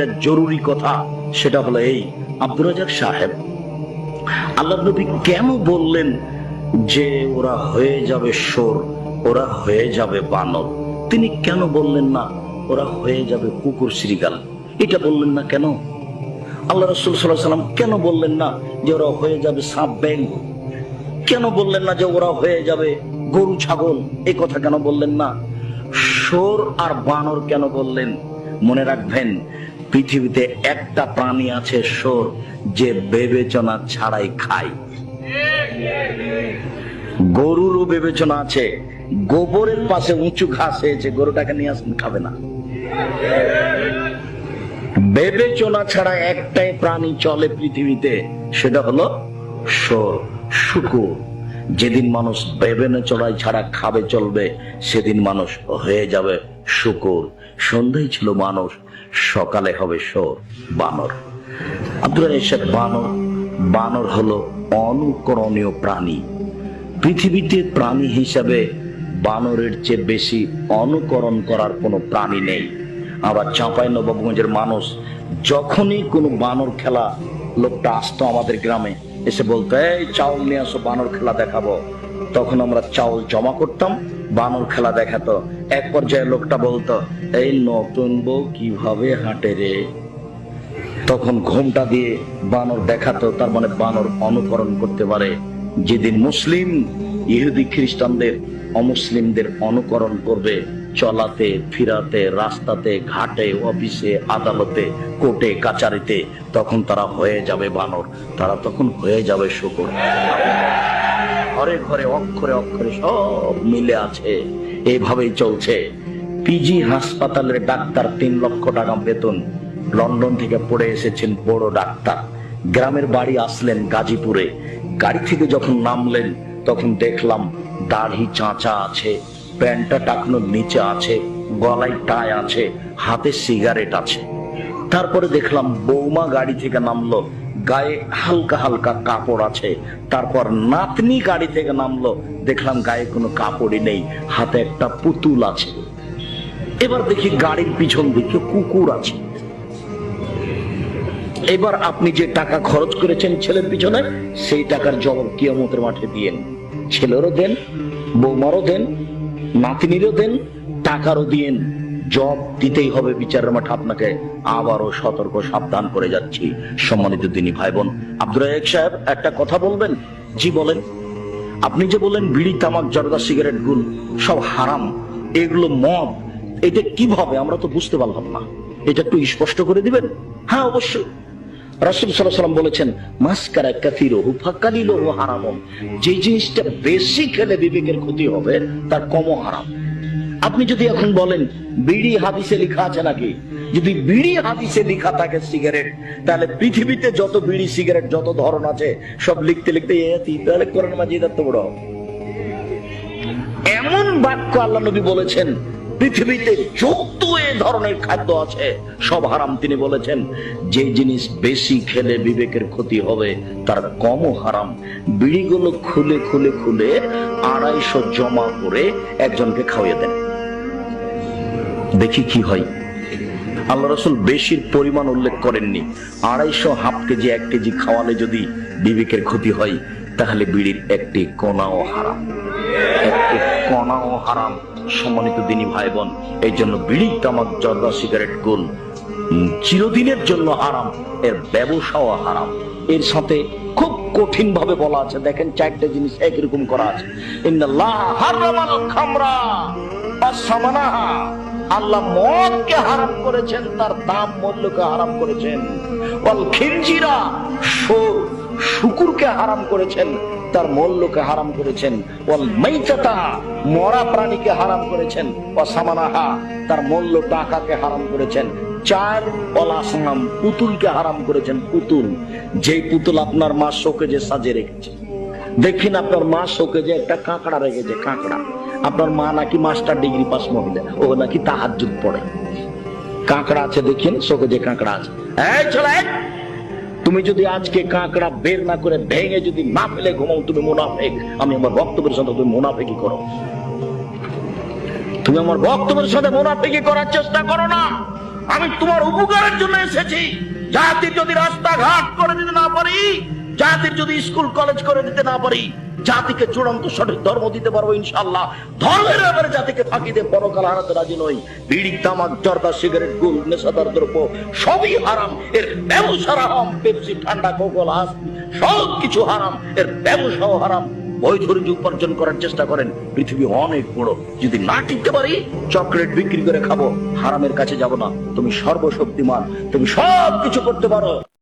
যেটা জরুরি কথা, সেটা হলো এই, আব্দুর রাজাক সাহেব। আল্লাহ নবী কেন বললেন যে ওরা হয়ে যাবে সোর ওরা হয়ে যাবে বানর? তিনি কেন বললেন না, ওরা হয়ে যাবে কুকুর শ্রীগাল এটা বললেন না কেন? আল্লাহ রসুল সাল্লাহ সাল্লাম কেন বললেন না যে ওরা হয়ে যাবে সাপ ব্যাং কেন বললেন না যে ওরা হয়ে যাবে গরু ছাগল? এই কথা কেন বললেন না? সোর আর বানর কেন বললেন? মনে রাখবেন পৃথিবীতে একটা প্রাণী আছে সোর যে বিবেচনা ছাড়াই খায়। গরুরও বিবেচনা আছে। গোবরের পাশে উঁচু ঘাস হয়েছে, গরুটাকে নিয়ে আসেন খাবে না। বিবেচনা ছাড়া একটাই প্রাণী চলে পৃথিবীতে, সেটা হলো সোর শুকুর। যেদিন মানুষ বিবেচনায় ছাড়া খাবে, চলবে, সেদিন মানুষ হয়ে যাবে শুকুর। সন্ধ্যায় ছিল মানুষ সকালে হবে সোর বানর। আব্দুল ইসাদ বানর। বানর হলো অনুকরণীয় প্রাণী। পৃথিবীতে প্রাণী হিসাবে বানরের চেয়ে বেশি অনুকরণ করার কোনো প্রাণী নেই। আবার চাঁপাই নবাবগঞ্জের মানুষ যখনই কোনো বানর খেলা, লোকটা আসতো আমাদের গ্রামে, এসে বলতো, এই চাউল নিয়ে আসো, বানর খেলা দেখাবো। তখন আমরা চাউল জমা করতাম, বানর খেলা দেখাতো। এক পর্যায়ে লোকটা বলতো, এই নতুন বউ কীভাবে হাঁটে রে? তখন ঘোমটা দিয়ে বানর দেখাতো, তার মানে বানর অনুকরণ করতে পারে। যেদিন মুসলিম, ইহুদি খ্রিস্টানদের অমুসলিমদের অনুকরণ করবে, চলাতে, ফিরাতে, রাস্তাতে, ঘাটে, অফিসে, আদালতে, কোর্টে, কাচারিতে, তখন তারা হয়ে যাবে বানর। তারা তখন হয়ে যাবে শুকুর। ঘরে ঘরে অক্ষরে অক্ষরে সব মিলে আছে। এইভাবেই চলছে। পিজি হাসপাতালের ডাক্তার তিন লক্ষ টাকা বেতন। লন্ডন থেকে পড়ে এসেছেন বড় ডাক্তার। গ্রামের বাড়ি আসলেন গাজীপুরে। গাড়ি থেকে যখন নামলেন, তখন দেখলাম দাড়ি চাঁচা আছে, প্যান্টটা টাকনোর নিচে আছে, গলায় টাই আছে, হাতে সিগারেট আছে। তারপরে দেখলাম বৌমা গাড়ি থেকে নামলো। গায়ে হালকা হালকা কাপড় আছে। তারপর নাতনি গাড়ি থেকে নামলো। দেখলাম গায়ে কোনো কাপড়ই নেই। হাতে একটা পুতুল আছে। এবার দেখি গাড়ির পিছন দিকে কুকুর আছে। এবার আপনি যে টাকা খরচ করেছেন ছেলের পিছনে, সেই টাকার জবাব কিয়ামতের মাঠে দিয়েন। ছেলেরও দেন, বৌমারও দেন, নাতিনিরও দেন, টাকারও দিয়েন। জব দিতেই হবে বিচারের মাঠে আপনাকে আবারও সতর্ক, সাবধান করে যাচ্ছি, সম্মানিত দিনী ভাই বোন আব্দুল রাজাক সাহেব, একটা কথা বলবেন? জি, বলেন। আপনি যে বললেন বিড়ি, তামাক, জর্দা, সিগারেট, গুল, সব হারাম, এগুলো মদ, এটা কীভাবে? আমরা তো বুঝতে পারলাম না। এটা একটু স্পষ্ট করে দিবেন? হ্যাঁ অবশ্যই। রাসুল সাল্লাম বলেছেন, মাস্কারা কাথির ফাকালিল হারাম যে জিনিসটা বেশি খেলে বিবেকের ক্ষতি হবে, তার কমও হারাম। আপনি যদি এখন বলেন, বিড়ি হাদিসে লেখা আছে নাকি? যদি বিড়ি হাদিসে লেখা থাকে সিগারেট, তাহলে পৃথিবীতে যত বিড়ি, সিগারেট, যত ধরন আছে, সব লিখতে লিখতে তাহলে কোরআন মাজিদ এত বড়। এমন বাক্য আল্লাহ নবী বলেছেন, পৃথিবীতে যত এ ধরনের খাদ্য আছে, সব হারাম তিনি বলেছেন। যে জিনিস বেশি খেলে বিবেকের ক্ষতি হবে, তার কমও হারাম। বিড়িগুলো খুলে খুলে খুলে আড়াইশো জমা করে একজনকে খাওয়িয়ে দেন। দেখি কি হয়। আল্লাহ রসুল বেশির পরিমাণ উল্লেখ করেননি। আড়াইশো হাফ কেজি, এক কেজি খাওয়ালে যদি বিবেকের ক্ষতি হয়, তাহলে বিড়ির একটি কণাও হারাম। একটি কণাও হারাম, সম্মানিত দিনী ভাই বোন এই জন্য বিড়ি, তামাক, জর্দা, সিগারেট, গোল চিরদিনের জন্য হারাম। এর ব্যবসাও হারাম। এর সাথে খুব কঠিন ভাবে বলা আছে। দেখেন চারটে জিনিস একরকম করা আছে। হারামাল খামরা, অসামানাহা। আল্লাহ মদকে হারাম করেছেন, তার দাম মূল্যকে হারাম করেছেন। অল খিনজিরা সোর শুকুরকে হারাম করেছেন, তার মূল্যকে হারাম করেছেন। ওয়াল মাইতাতা মরা প্রাণীকে হারাম করেছেন। অসামানাহা তার মূল্য টাকাকে হারাম করেছেন। চার অলাসনাম পুতুলকে হারাম করেছেন। পুতুল, যেই পুতুল আপনার মা শোকে যে সাজে রেখেছে। দেখেন আপনার মা শোকে যে একটা কাঁকড়া রেখেছে কাঁকড়া। আপনার মা নাকি মাস্টার ডিগ্রি পাস মহিলা, ও নাকি তাহাজুদ পড়ে। কাঁকড়া আছে দেখেন, শোকে যে কাঁকড়া আছে। এই চলে তুমি যদি আজকে কাঁকড়া বের না করে ভেঙে যদি না ফেলে ঘুমাও, তুমি মুনাফেক। আমি আমার বক্তব্যের সাথে তুমি মুনাফেকি করো। তুমি আমার বক্তব্যের সাথে মুনাফেকি করার চেষ্টা করো না। আমি তোমার উপকারের জন্য এসেছি। জাতির যদি রাস্তাঘাট করে দিতে না পারি জাতির যদি স্কুল, কলেজ করে দিতে না পারি, জাতিকে চূড়ান্ত সঠিক ধর্ম দিতে পারব ইনশাল্লাহ ধর্মের ব্যাপারে জাতিকে ফাঁকি দিয়ে পরকাল হারাতে রাজি নই। বিড়ি, তামাক, জর্দা, সিগারেট, গুল, নেশাদার দ্রব্য, সবই হারাম। এর ব্যবসা হারাম পেপসি, ঠান্ডা, কোকল হাস সব কিছু হারাম। এর ব্যবসাও হারাম। বৈধ রুজি উপার্জন করার চেষ্টা করেন, পৃথিবী অনেক বড়। যদি না টিকতে পারি, চকলেট বিক্রি করে খাব। হারামের কাছে যাব না। তুমি সর্বশক্তিমান। তুমি সব কিছু করতে পারো।